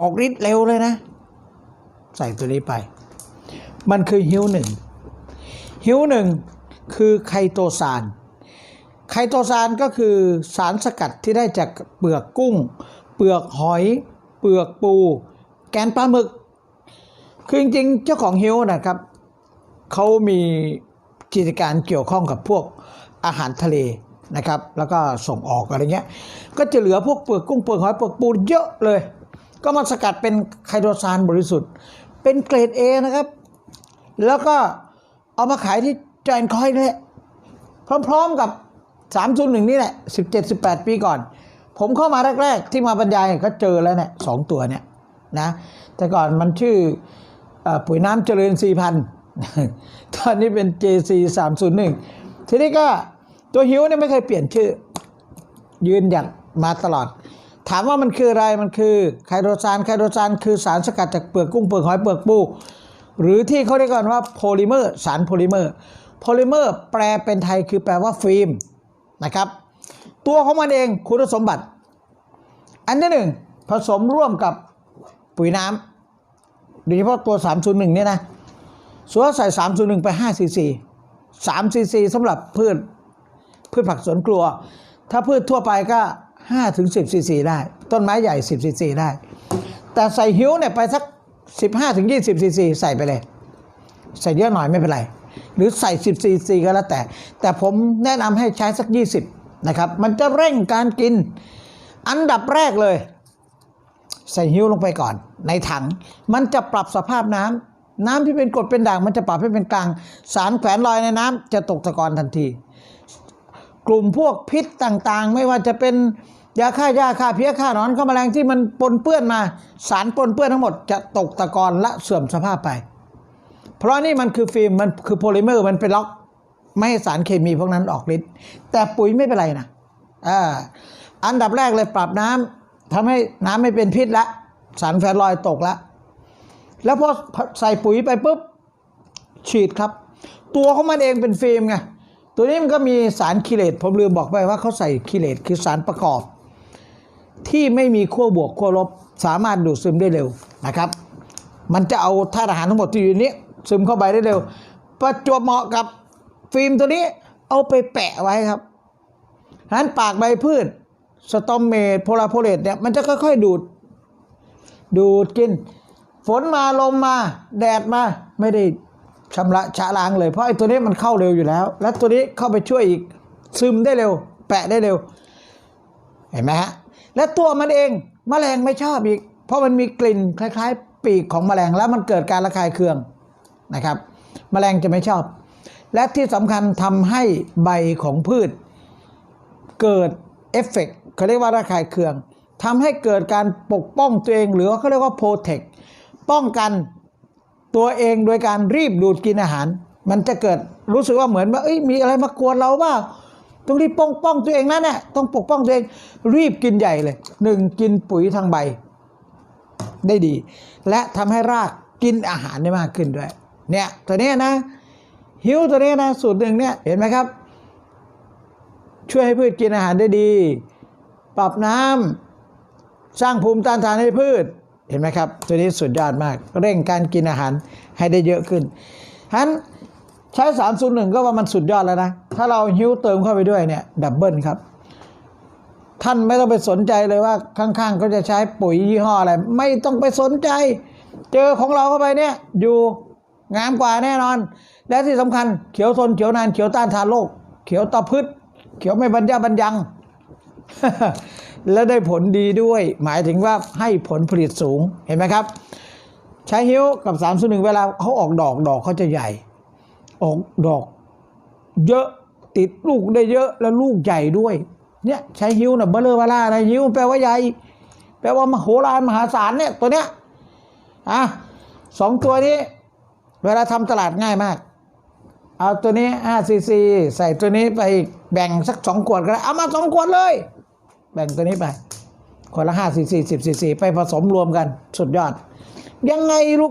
ออกฤทธิ์เร็วเลยนะ ใส่ตัวนี้ไป มันคือฮิวหนึ่งฮิวหนึ่งคือไคโตซานไคโตซานก็คือสารสกัดที่ได้จากเปลือกกุ้ง เปลือกหอย เปลือกปู แกนปลาหมึก คือจริงๆเจ้าของฮิวนะครับเขามีกิจการเกี่ยวข้องกับพวกอาหารทะเลนะครับ แล้วก็ส่งออกอะไรเงี้ย ก็จะเหลือพวกเปลือกกุ้งเปลือกหอยเปลือกปูเยอะเลย ก็มาสกัดเป็นไคโตซานบริสุทธิ์ เป็นเกรด A นะครับ แล้วก็เอามาขายที่จอยน์คอยนี่แหละพร้อมๆกับ 301 นี่แหละ 17-18 ปีก่อน ผมเข้ามาแรก ๆ ที่มาบรรยายก็เจอแล้วเนี่ยสองตัวเนี่ยนะแต่ก่อนมันชื่ออปุ๋ยน้ำเจริญ 4,000 ตอนนี้เป็น JC 301 ทีนี้ก็ตัวหิวเนี่ยไม่เคยเปลี่ยนชื่อ ยืนหยัดมาตลอด ถามว่ามันคืออะไรมันคือไคโตซานไคโตซานคือสารสกัดจากเปลือกกุ้งเปลือกหอยเปลือกปูหรือที่เขาเรียกกันว่าโพลิเมอร์สารโพลิเมอร์โพลิเมอร์แปลเป็นไทยคือแปลว่าฟิล์มนะครับ ตัวของมันเองคุณสมบัติ อันที่หนึ่งผสมร่วมกับปุ๋ยน้ำโดยเฉพาะตัว 301 เนี่ยนะส่วนใส่ 301 ไป5ซีซี3ซีซีสำหรับพืชพืชผักสวนครัว ถ้าพืชทั่วไปก็ 5ถึง10ซีซีได้ ต้นไม้ใหญ่ 10ซีซีได้ แต่ใส่หิ้วเนี่ยไปสัก 15ถึง20ซีซีใส่ไปเลย ใส่เยอะหน่อยไม่เป็นไร หรือใส่ 10ซีซีก็แล้วแต่ แต่ผมแนะนำให้ใช้สัก 20 นะครับ มันจะเร่งการกิน อันดับแรกเลย ใส่หิ้วลงไปก่อน ในถัง มันจะปรับสภาพน้ำน้ำที่เป็นกรดเป็นด่างมันจะปรับให้เป็นกลาง สารแขวนลอยในน้ำจะตกตะกอนทันที กลุ่มพวกพิษต่างๆ ไม่ว่าจะเป็น ยาฆ่าหญ้าฆ่าเพี้ยฆ่าหนอนฆ่าแมลงที่มันปนเปื้อนมา สารปนเปื้อนทั้งหมดจะตกตะกอนและเสื่อมสภาพไป เพราะนี่มันคือฟิล์มมันคือโพลิเมอร์มันเป็นล็อก ไม่ให้สารเคมีพวกนั้นออกฤทธิ์แต่ปุ๋ยไม่เป็นไรนะอ่าอันดับแรกเลยปรับน้ำทำให้น้ำไม่เป็นพิษละสารแฟลอยตกละแล้วพอใส่ปุ๋ยไปปุ๊บฉีดครับ ตัวของมันเองเป็นฟิล์มไงตัวนี้มันก็มีสารคิเลตผมลืมบอกไปว่าเขาใส่คิเลตคือสารประกอบ ที่ไม่มีขั้วบวกขั้วลบสามารถดูดซึมได้เร็วนะครับ มันจะเอาธาตุอาหารทั้งหมดที่อยู่นี้ซึมเข้าไปได้เร็ว ประจวบเหมาะกับฟิล์มตัวนี้เอาไปแปะไว้ครับนั้นปากใบพืชสตอมเมตโพลาโพเลตเนี่ยมันจะค่อยๆดูด ดูดกิน ฝนมาลมมาแดดมาไม่ได้ชำระชะล้างเลยเพราะไอ้ตัวนี้มันเข้าเร็วอยู่แล้ว และตัวนี้เข้าไปช่วยอีกซึมได้เร็ว แปะได้เร็ว เห็นไหมฮะ และตัวมันเองมแมลงไม่ชอบอีก เพราะมันมีกลิ่นคล้ายๆ ปีกของแมลงแล้วมันเกิดการระคายเคืองนะครับแมลงจะไม่ชอบ และที่สำคัญทำให้ใบของพืช เกิดเอฟเฟกต์เขาเรียกว่าระคายเคืองทำให้เกิดการปกป้องตัวเองหรือว่าเขาเรียกว่าโปรเทคป้องกันตัวเองโดยการรีบดูดกินอาหาร มันจะเกิดรู้สึกว่าเหมือนว่ามีอะไรมากวนเราบ้าง ต้องรีบป้องป้องตัวเองนะเนี่ยต้องปกป้องตัวเอง รีบกินใหญ่เลยหนึ่งกินปุ๋ยทางใบ ได้ดี และทำให้รากกินอาหารได้มากขึ้นด้วย เนี่ยตัวนี้นะ หิวตัวนี้นะ สูตรหนึ่งเนี่ยเห็นไหมครับ ช่วยให้พืชกินอาหารได้ดี ปรับน้ำสร้างภูมิต้านทานให้พืชเห็นไหมครับ ตัวนี้สุดยอดมาก เร่งการกินอาหารให้ได้เยอะขึ้นฉะนั้น ใช้ 301 ก็ว่ามันสุดยอดแล้วนะ ถ้าเราหิวเติมเข้าไปด้วยเนี่ยดับเบิลครับ ท่านไม่ต้องไปสนใจเลยว่าข้างๆเขาจะใช้ปุ๋ยยี่ห้ออะไร ไม่ต้องไปสนใจ เจอของเราเข้าไปเนี่ยอยู่งามกว่าแน่นอน และที่สำคัญเขียวทนเขียวนานเขียวต้านทานโรคเขียวต่อพืชเขียวไม่บรรยาบรรยัง และได้ผลดีด้วย หมายถึงว่าให้ผลผลิตสูงเห็นไหมครับ ใช้ฮิ้วกับ3ามส่วนหนึ่งเวลาเขาออกดอกดอกเขาจะใหญ่ ออกดอก เยอะติดลูกได้เยอะแล้วลูกใหญ่ด้วย เนี่ยใช้ฮิ้วนะเบลเลอร์วาล่านะฮิ้วแปลว่าใหญ่ แปลว่ามโหฬารมหาศาลเนี่ยตัวเนี้ยอะสองตัวนี้ เวลาทำตลาดง่ายมาก เอาตัวนี้5ซีซีใส่ตัวนี้ไปแบ่งสักสองขวดก็ได้เอามาสองขวดเลย แบ่งตัวนี้ไปคนละ5ซีซี10ซีซีไปผสมรวมกัน สุดยอด ยังไงลูก